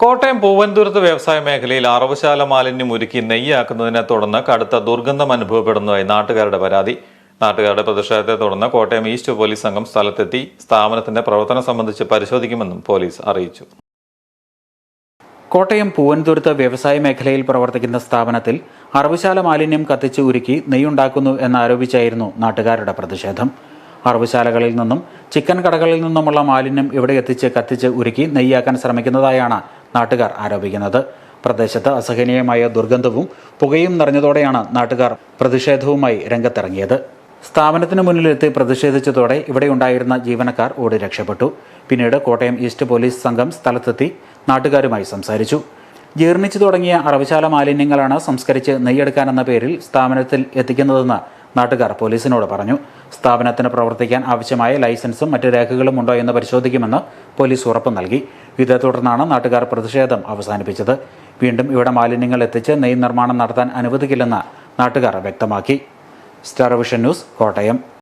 കോട്ടയം പൂവൻതുരുത്ത് വ്യവസായ മേഖലയിൽ അറവുശാല മാലിന്യം ഒരുക്കി നെയ്യാക്കുന്നതിനെ തുടർന്ന് കടുത്ത ദുർഗന്ധം അനുഭവപ്പെടുന്നതായി നാട്ടുകാരുടെ പരാതി. നാട്ടുകാരുടെ പ്രതിഷേധത്തെ തുടർന്ന് കോട്ടയം ഈസ്റ്റ് പോലീസ് സംഘം സ്ഥലത്തെത്തി സ്ഥാപനത്തിന്റെ പ്രവർത്തനം സംബന്ധിച്ച് പരിശോധിക്കുമെന്നും പോലീസ് അറിയിച്ചു. കോട്ടയം പൂവൻതുരുത്ത് വ്യവസായ മേഖലയിൽ പ്രവർത്തിക്കുന്ന സ്ഥാപനത്തിൽ അറവുശാല മാലിന്യം കത്തിച്ച് ഉരുക്കി നെയ്യുണ്ടാക്കുന്നു എന്നാരോപിച്ചായിരുന്നു നാട്ടുകാരുടെ പ്രതിഷേധം. അറവുശാലകളിൽ നിന്നും ചിക്കൻ കടകളിൽ നിന്നുമുള്ള മാലിന്യം ഇവിടെ എത്തിച്ച് കത്തിച്ച് ഉരുക്കി നെയ്യാക്കാൻ ശ്രമിക്കുന്നതായാണ് നാട്ടുകാർ ആരോപിക്കുന്നത്. പ്രദേശത്ത് അസഹനീയമായ ദുർഗന്ധവും പുകയും നിറഞ്ഞതോടെയാണ് നാട്ടുകാർ പ്രതിഷേധവുമായി രംഗത്തിറങ്ങിയത്. സ്ഥാപനത്തിന് മുന്നിലെത്തി പ്രതിഷേധിച്ചതോടെ ഇവിടെയുണ്ടായിരുന്ന ജീവനക്കാർ ഓടി രക്ഷപ്പെട്ടു. പിന്നീട് കോട്ടയം ഈസ്റ്റ് പോലീസ് സംഘം സ്ഥലത്തെത്തി നാട്ടുകാരുമായി സംസാരിച്ചു. ജീർണിച്ചു തുടങ്ങിയ അറവിശാല മാലിന്യങ്ങളാണ് സംസ്കരിച്ച് നെയ്യെടുക്കാനെന്ന പേരിൽ സ്ഥാപനത്തിൽ എത്തിക്കുന്നതെന്ന് നാട്ടുകാർ പോലീസിനോട് പറഞ്ഞു. സ്ഥാപനത്തിന് പ്രവർത്തിക്കാൻ ആവശ്യമായ ലൈസൻസും മറ്റ് രേഖകളും ഉണ്ടോ എന്ന് പരിശോധിക്കുമെന്ന് പോലീസ് ഉറപ്പ് നൽകി. ഇതേ തുടർന്നാണ് നാട്ടുകാർ പ്രതിഷേധം അവസാനിപ്പിച്ചത്. വീണ്ടും ഇവിടെ മാലിന്യങ്ങൾ എത്തിച്ച് നെയ് നിർമ്മാണം നടത്താൻ അനുവദിക്കില്ലെന്ന് നാട്ടുകാർ വ്യക്തമാക്കി. Star Vision News Kottayam.